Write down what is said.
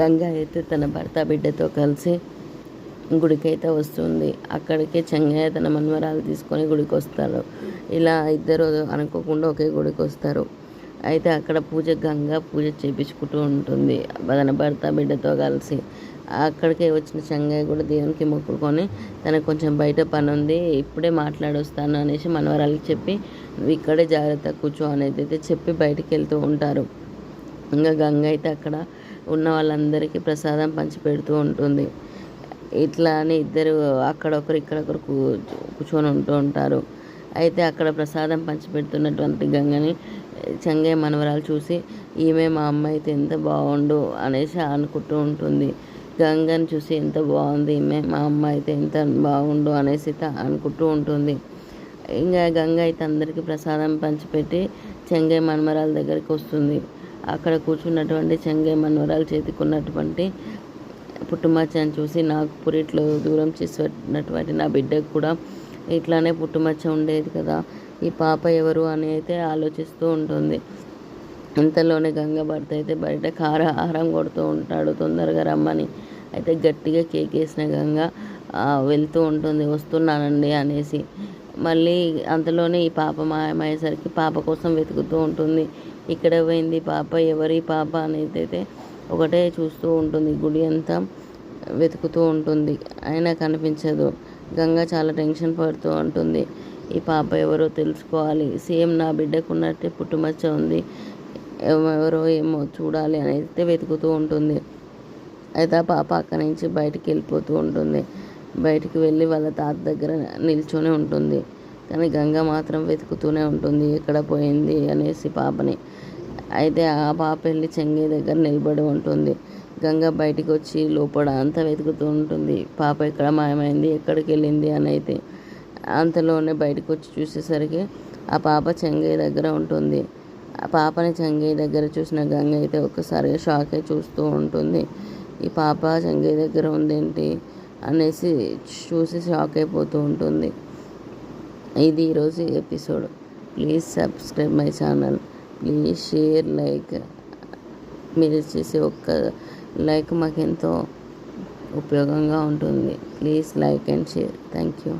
గంగ అయితే తన భర్త బిడ్డతో కలిసి గుడికైతే వస్తుంది. అక్కడికే చెంగయ్య తన మన్మరాలు తీసుకొని గుడికి వస్తారు ఇలా ఇద్దరు అనుకోకుండా ఒకే గుడికి వస్తారు అయితే అక్కడ పూజ గంగ పూజ చేపించుకుంటూ ఉంటుంది. తన భర్త బిడ్డతో కలిసి అక్కడికే వచ్చిన చెంగయ్య కూడా దేవునికి మొక్కుకొని తనకు కొంచెం బయట పని ఉంది ఇప్పుడే మాట్లాడొస్తాను అనేసి మనవరాలకి చెప్పి ఇక్కడే జాగ్రత్త కూర్చో అనేది అయితే చెప్పి బయటికి వెళ్తూ ఉంటారు. ఇంకా గంగ అయితే అక్కడ ఉన్న వాళ్ళందరికీ ప్రసాదం పంచిపెడుతూ ఉంటుంది. ఇట్లా అని ఇద్దరు అక్కడ ఒకరు కూ- కూర్చొని ఉంటూ ఉంటారు. అయితే అక్కడ ప్రసాదం పంచిపెడుతున్నటువంటి గంగని చెంగయ్య మనవరాలు చూసి ఈమె మా అమ్మ అయితే ఎంత బాగుండు అనేసి అనుకుంటూ ఉంటుంది. గంగని చూసి ఎంత బాగుంది ఈమె మా అమ్మ అయితే ఎంత బాగుండు అనేసి అనుకుంటూ ఉంటుంది. ఇంకా గంగ అయితే అందరికీ ప్రసాదం పంచిపెట్టి చెంగయ్య మనమరాల దగ్గరికి వస్తుంది. అక్కడ కూర్చున్నటువంటి చెంగయ్య మనవరాలు చేతికి ఉన్నటువంటి పుట్టుమచ్చని చూసి నాకు పురిట్లో దూరం చేసినటువంటి నా బిడ్డకు కూడా ఇట్లానే పుట్టుమచ్చ ఉండేది కదా. ఈ పాప ఎవరు అని అయితే ఆలోచిస్తూ ఉంటుంది. ఇంతలోనే గంగ భర్త అయితే బయట కార ఆహారం కొడుతూ ఉంటాడు. తొందరగా రమ్మని. అయితే గట్టిగా కేకేసిన గంగ వెళ్తూ ఉంటుంది. వస్తున్నానండి అనేసి మళ్ళీ అంతలోనే ఈ పాప మాయమయ్యేసరికి పాప కోసం వెతుకుతూ ఉంటుంది. ఇక్కడ పోయింది పాప ఎవరి పాప అనేది అయితే ఒకటే చూస్తూ ఉంటుంది. గుడి అంతా వెతుకుతూ ఉంటుంది. అయినా కనిపించదు. గంగ చాలా టెన్షన్ పడుతూ ఉంటుంది. ఈ పాప ఎవరో తెలుసుకోవాలి. సేమ్ నా బిడ్డకున్నట్టే పుట్టుమచ్చ ఉంది. ఎవరో ఏమో చూడాలి అని అయితే వెతుకుతూ ఉంటుంది. అయితే ఆ పాప అక్కడి నుంచి బయటికి వెళ్ళిపోతూ ఉంటుంది. బయటికి వెళ్ళి వాళ్ళ తాత దగ్గర నిల్చొని ఉంటుంది. కానీ గంగ మాత్రం వెతుకుతూనే ఉంటుంది. ఎక్కడ పోయింది అనేసి పాపని. అయితే ఆ పాప వెళ్ళి చెంగే దగ్గర నిలబడి ఉంటుంది. గంగ బయటికి వచ్చి లోపల అంతా వెతుకుతూ ఉంటుంది. పాప ఎక్కడ మాయమైంది? ఎక్కడికి వెళ్ళింది? అని అయితే అంతలోనే బయటకు వచ్చి చూసేసరికి ఆ పాప చెంగయ్య దగ్గర ఉంటుంది. ఆ పాపని చెంగయ్య దగ్గర చూసిన గంగ అయితే ఒక్కసారిగా షాక్ అయి చూస్తూ ఉంటుంది. ఈ పాప చెంగయ్య దగ్గర ఉందేంటి? అనేసి చూసి షాక్ అయిపోతూ ఉంటుంది. ఇది ఈరోజు episode. Please subscribe my channel. Please share like. మీరు చేసే ఒక్క లైక్ మాకు ఎంతో ఉపయోగంగా ఉంటుంది. Please like and share. Thank you.